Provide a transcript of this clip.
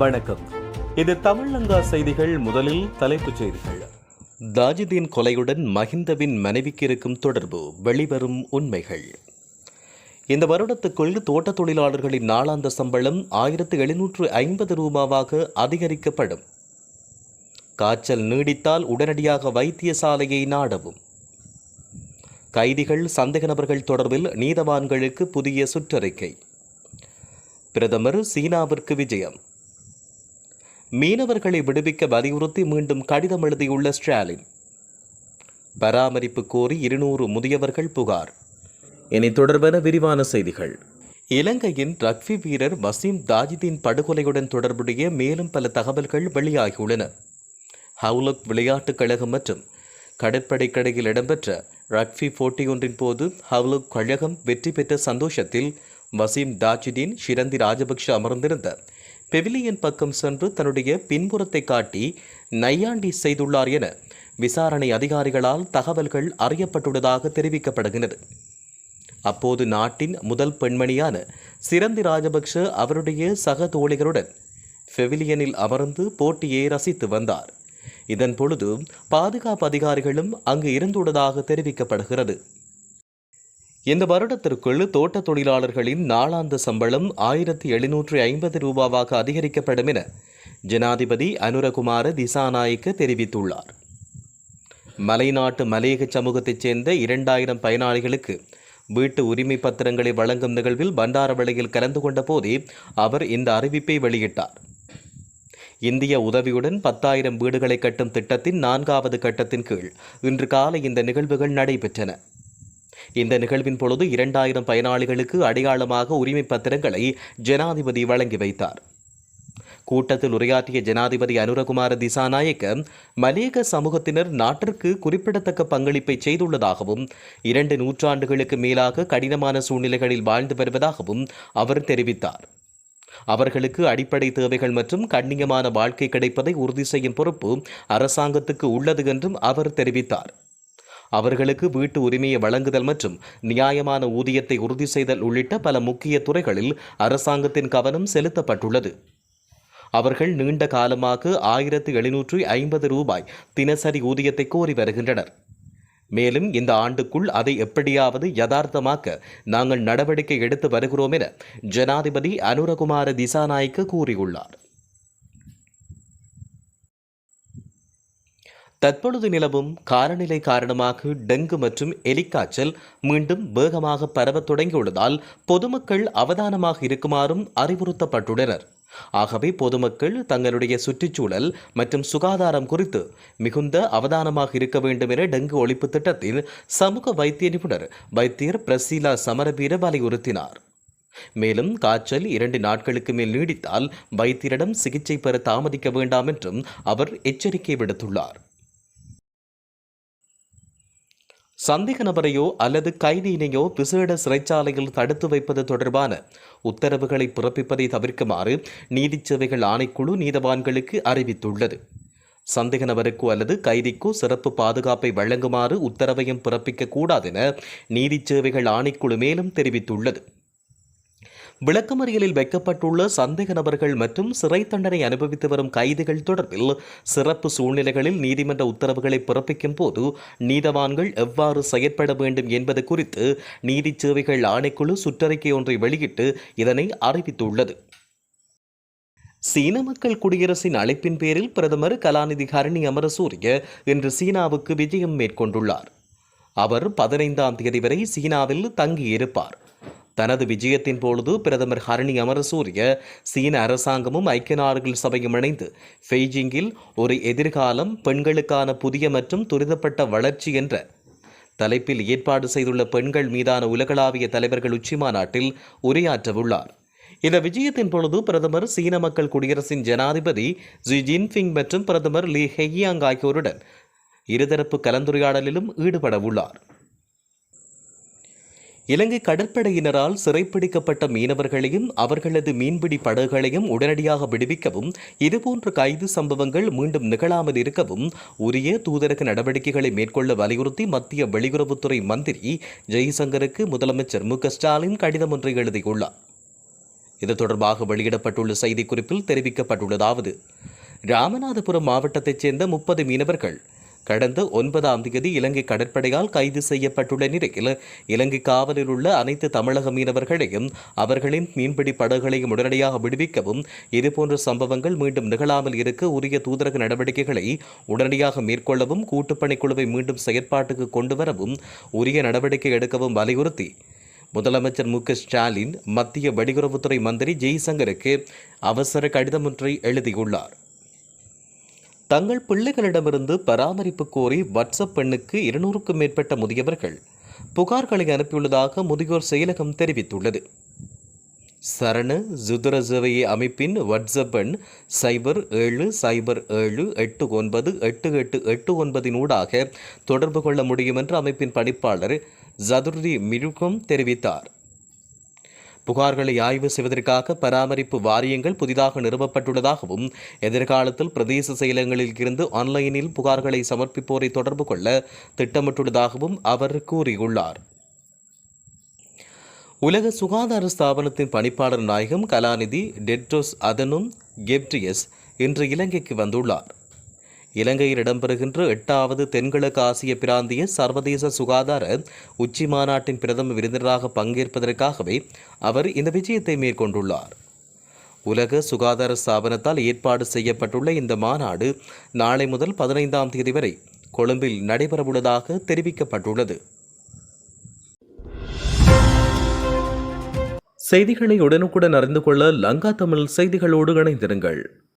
வணக்கம். இது தமிழங்கா செய்திகள் முதலில் தலைப்புச் செய்திகள். தாஜிதீன் கொலையுடன் மஹிந்தவின் மனைவிக்கு இருக்கும் தொடர்பு வெளிவரும் உண்மைகள். இந்த வருடத்துக்குள் தோட்ட தொழிலாளர்களின் நாளாந்த சம்பளம் ஆயிரத்து எழுநூற்று ஐம்பது ரூபாவாக அதிகரிக்கப்படும். காய்ச்சல் நீடித்தால் உடனடியாக வைத்தியசாலையை நாடவும். கைதிகள் சந்தேக நபர்கள் தொடர்பில் நீதவான்களுக்கு புதிய சுற்றறிக்கை. பிரதமர் சீனாவிற்கு விஜயம். மீனவர்களை விடுவிக்க வலியுறுத்தி மீண்டும் கடிதம் எழுதியுள்ள ஸ்டாலின். பராமரிப்பு கோரி இருநூறு முதியவர்கள் புகார். இனி தொடர்பான விரிவான செய்திகள். இலங்கையின் ரக்வி வீரர் வசீம் தாஜிதின் படுகொலையுடன் தொடர்புடைய மேலும் பல தகவல்கள் வெளியாகியுள்ளன. ஹவுலக் விளையாட்டுக் கழகம் மற்றும் கடற்படை கடையில் இடம்பெற்ற ரக்பி போட்டியொன்றின் போது ஹவுலக் கழகம் வெற்றி பெற்ற சந்தோஷத்தில் வசீம் தாஜிதீன் ஷிரந்தி ராஜபக்ஷ அமர்ந்திருந்த பெவிலியன் பக்கம் சென்று தன்னுடைய பின்புறத்தை காட்டி நையாண்டி செய்துள்ளார் என விசாரணை அதிகாரிகளால் தகவல்கள் அறியப்பட்டுள்ளதாக தெரிவிக்கப்படுகிறது அப்போது நாட்டின் முதல் பெண்மணியான சிரந்தி ராஜபக்ஷ அவருடைய சக தோழிகளுடன் பெவிலியனில் அமர்ந்து போட்டியை ரசித்து வந்தார். இதன் பொழுது பாதுகாப்பு அதிகாரிகளும் அங்கு இருந்துள்ளதாக தெரிவிக்கப்படுகிறது. இந்த வருடத்திற்குள் தோட்ட தொழிலாளர்களின் நாளாந்த சம்பளம் ஆயிரத்தி எழுநூற்றி ஐம்பது ரூபாவாக அதிகரிக்கப்படும் என ஜனாதிபதி அனுரகுமார திசாநாயக்க தெரிவித்துள்ளார். மலைநாட்டு மலையக சமூகத்தைச் சேர்ந்த இரண்டாயிரம் பயனாளிகளுக்கு வீட்டு உரிமை பத்திரங்களை வழங்கும் நிகழ்வில் பண்டாரவளையில் கலந்து கொண்ட போதே அவர் இந்த அறிவிப்பை வெளியிட்டார். இந்திய உதவியுடன் பத்தாயிரம் வீடுகளை கட்டும் திட்டத்தின் நான்காவது கட்டத்தின் கீழ் இன்று காலை இந்த நிகழ்வுகள் நடைபெற்றன. இந்த நிகழ்வின் பொழுது இரண்டாயிரம் பயனாளிகளுக்கு அடையாளமாக உரிமை பத்திரங்களை ஜனாதிபதி வழங்கி வைத்தார். கூட்டத்தில் உரையாற்றிய ஜனாதிபதி அனுரகுமார திசாநாயக்க மலேக சமூகத்தினர் நாட்டிற்கு குறிப்பிடத்தக்க பங்களிப்பை செய்துள்ளதாகவும் இரண்டு நூற்றாண்டுகளுக்கு மேலாக கடினமான சூழ்நிலைகளில் வாழ்ந்து வருவதாகவும் அவர் தெரிவித்தார். அவர்களுக்கு அடிப்படை தேவைகள் மற்றும் கண்ணியமான வாழ்க்கை கிடைப்பதை உறுதி செய்யும் பொறுப்பு அரசாங்கத்துக்கு உள்ளது என்றும் அவர் தெரிவித்தார். அவர்களுக்கு வீட்டு உரிமையை வழங்குதல் மற்றும் நியாயமான ஊதியத்தை உறுதி செய்தல் உள்ளிட்ட பல முக்கிய துறைகளில் அரசாங்கத்தின் கவனம் செலுத்தப்பட்டுள்ளது. அவர்கள் நீண்ட காலமாக ஆயிரத்து எழுநூற்று ஐம்பது ரூபாய் தினசரி ஊதியத்தை கோரி வருகின்றனர். மேலும் இந்த ஆண்டுக்குள் அதை எப்படியாவது யதார்த்தமாக்க நாங்கள் நடவடிக்கை எடுத்து வருகிறோம் என ஜனாதிபதி அனுரகுமார திசாநாயக்க கூறியுள்ளார். தற்பொழுது நிலவும் காலநிலை காரணமாக டெங்கு மற்றும் எலிக்காய்ச்சல் மீண்டும் வேகமாக பரவத் தொடங்கியுள்ளதால் பொதுமக்கள் அவதானமாக இருக்குமாறும் அறிவுறுத்தப்பட்டுள்ளனர். ஆகவே பொதுமக்கள் தங்களுடைய சுற்றுச்சூழல் மற்றும் சுகாதாரம் குறித்து மிகுந்த அவதானமாக இருக்க வேண்டும் என டெங்கு ஒழிப்பு திட்டத்தில் சமூக வைத்திய நிபுணர் வைத்தியர் பிரசீலா சமரபீர வலியுறுத்தினார். மேலும் காய்ச்சல் இரண்டு நாட்களுக்கு மேல் நீடித்தால் வைத்தியரிடம் சிகிச்சை பெற தாமதிக்க வேண்டாம் என்றும் அவர் எச்சரிக்கை விடுத்துள்ளார். சந்தேக நபரையோ அல்லது கைதியினையோ விசேட சிறைச்சாலையில் தடுத்து வைப்பது தொடர்பான உத்தரவுகளை பிறப்பிப்பதை தவிர்க்குமாறு நீதிச் சேவைகள் ஆணைக்குழு நீதவான்களுக்கு அறிவித்துள்ளது. சந்தேக நபருக்கோ அல்லது கைதிக்கோ சிறப்பு பாதுகாப்பை வழங்குமாறு உத்தரவையும் பிறப்பிக்க கூடாதென நீதிச் சேவைகள் ஆணைக்குழு மேலும் தெரிவித்துள்ளது. விளக்கமறியலில் வைக்கப்பட்டுள்ள சந்தேக நபர்கள் மற்றும் சிறை தண்டனை அனுபவித்து வரும் கைதிகள் தொடர்பில் சிறப்பு சூழ்நிலைகளில் நீதிமன்ற உத்தரவுகளை பிறப்பிக்கும் போது நீதவான்கள் எவ்வாறு செயற்பட வேண்டும் என்பது குறித்து நீதி சேவைகள் ஆணைக்குழு சுற்றறிக்கை ஒன்றை வெளியிட்டு இதனை அறிவித்துள்ளது. சீன மக்கள் குடியரசின் அழைப்பின் பேரில் பிரதமர் கலாநிதி ஹரணி அமரசூரிய இன்று சீனாவுக்கு விஜயம் மேற்கொண்டுள்ளார். அவர் பதினைந்தாம் தேதி வரை சீனாவில் தங்கியிருப்பார். தனது விஜயத்தின் பொழுது பிரதமர் ஹரணி அமரசூரிய சீன அரசாங்கமும் ஐக்கிய நாடுகள் சபையும் இணைந்து பெய்ஜிங்கில் ஒரு எதிர்காலம் பெண்களுக்கான புதிய மற்றும் துரிதப்பட்ட வளர்ச்சி என்ற தலைப்பில் ஏற்பாடு செய்துள்ள பெண்கள் மீதான உலகளாவிய தலைவர்கள் உச்சிமாநாட்டில் உரையாற்றவுள்ளார். இந்த விஜயத்தின் பொழுது பிரதமர் சீன மக்கள் குடியரசின் ஜனாதிபதி ஜி ஜின்பிங் மற்றும் பிரதமர் லீ ஹெய்யாங் ஆகியோருடன் இருதரப்பு கலந்துரையாடலிலும் ஈடுபட உள்ளார் இலங்கை கடற்படையினரால் சிறைப்பிடிக்கப்பட்ட மீனவர்களையும் அவர்களது மீன்பிடி படகுகளையும் உடனடியாக விடுவிக்கவும் இதுபோன்ற கைது சம்பவங்கள் மீண்டும் நிகழாமல் இருக்கவும் உரிய தூதரக நடவடிக்கைகளை மேற்கொள்ள வலியுறுத்தி மத்திய வெளியுறவுத்துறை மந்திரி ஜெய்சங்கருக்கு முதலமைச்சர் மு க ஸ்டாலின் கடிதம் ஒன்றை எழுதியுள்ளார். இது தொடர்பாக வெளியிடப்பட்டுள்ள செய்திக்குறிப்பில் தெரிவிக்கப்பட்டுள்ளதாவது ராமநாதபுரம் மாவட்டத்தைச் சேர்ந்த முப்பது மீனவர்கள் கடந்த ஒன்பதாம் தேதி இலங்கை கடற்படையால் கைது செய்யப்பட்டுள்ள நிலையில் இலங்கை காவலில் உள்ள அனைத்து தமிழக மீனவர்களையும் அவர்களின் மீன்பிடி படகுகளையும் உடனடியாக விடுவிக்கவும் இதுபோன்ற சம்பவங்கள் மீண்டும் நிகழாமல் இருக்க உரிய தூதரக நடவடிக்கைகளை உடனடியாக மேற்கொள்ளவும் கூட்டுப்பணிக்குழுவை மீண்டும் செயற்பாட்டுக்கு கொண்டு வரவும் உரிய நடவடிக்கை எடுக்கவும் வலியுறுத்தி. முதலமைச்சர் மு க ஸ்டாலின் மத்திய வெளியுறவுத்துறை மந்திரி ஜெய்சங்கருக்கு அவசர கடிதம் ஒன்றை எழுதியுள்ளார். தங்கள் பிள்ளைகளிடமிருந்து பராமரிப்பு கோரி வாட்ஸ்அப் பெண்ணுக்கு இருநூறுக்கும் மேற்பட்ட முதியவர்கள் புகார்களை அனுப்பியுள்ளதாக முதியோர் செயலகம் தெரிவித்துள்ளது. சரண ஜுதுர சேவையை அமைப்பின் வாட்ஸ்அப் எண் சைபர் ஏழு சைபர் ஏழு எட்டு ஒன்பது எட்டு எட்டு எட்டு ஒன்பதினூடாக தொடர்பு கொள்ள முடியும் என்று அமைப்பின் பணிப்பாளர் ஜதுர்தி மிருகம் தெரிவித்தார். புகார்களை ஆய்வு செய்வதற்காக பராமரிப்பு வாரியங்கள் புதிதாக நிறுவப்பட்டுள்ளதாகவும் எதிர்காலத்தில் பிரதேச செயலகங்களில் இருந்து ஆன்லைனில் புகார்களை சமர்ப்பிப்போரை தொடர்பு கொள்ள திட்டமிட்டுள்ளதாகவும் அவர் கூறியுள்ளார். உலக சுகாதார ஸ்தாபனத்தின் பணிப்பாளர் நாயகம் கலாநிதி டெட்ரோஸ் அதனும் கெப்டியஸ் இன்று இலங்கைக்கு வந்துள்ளார். இலங்கையில் இடம்பெறுகின்ற எட்டாவது தென்கிழக்கு ஆசிய பிராந்திய சர்வதேச சுகாதார உச்சி மாநாட்டின் பிரதம விருந்தினராக பங்கேற்பதற்காகவே அவர் இந்த விஜயத்தை மேற்கொண்டுள்ளார். உலக சுகாதார ஸ்தாபனத்தால் ஏற்பாடு செய்யப்பட்டுள்ள இந்த மாநாடு நாளை முதல் பதினைந்தாம் தேதி வரை கொழும்பில் நடைபெறவுள்ளதாக தெரிவிக்கப்பட்டுள்ளது. செய்திகளை உடனுக்குடன் அறிந்து கொள்ள லங்கா தமிழ் செய்திகளோடு இணைந்திருங்கள்.